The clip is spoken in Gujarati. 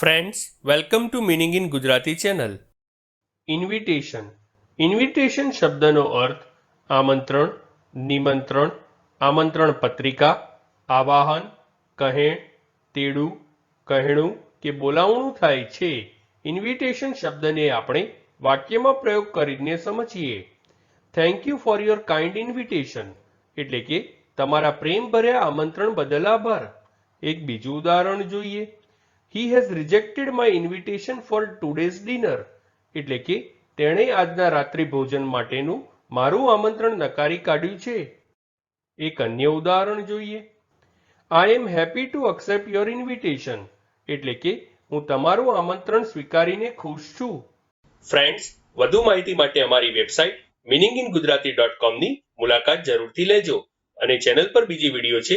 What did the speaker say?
Friends welcome to meaning in Gujarati channel invitation invitation શબ્દનો અર્થ આમંત્રણ, નિમંત્રણ, આમંત્રણ પત્રિકા, આવાહન, કહેણ, તેડું, કહેણું કે બોલાવણું થાય છે. ઇન્વિટેશન શબ્દને આપણે વાક્યમાં પ્રયોગ કરીને સમજીએ. Thank you for your kind invitation એટલે કે તમારા પ્રેમભર્યા આમંત્રણ બદલ આભાર. એક બીજું ઉદાહરણ જોઈએ. He has rejected my invitation for today's dinner એટલે કે, તેણે આજના રાત્રિ ભોજન માટેનું મારું આમંત્રણ નકારી કાઢ્યું છે. એક અન્ય ઉદાહરણ જોઈએ. I am happy to accept your invitation એટલે કે, હું તમારું આમંત્રણ સ્વીકારીને ખુશ છું. ફ્રેન્ડ્સ વધુ માહિતી માટે અમારી website meaning in Gujarati dot કોમની મુલાકાત જરૂરથી લેજો અને ચેનલ પર બીજી વીડિયો છે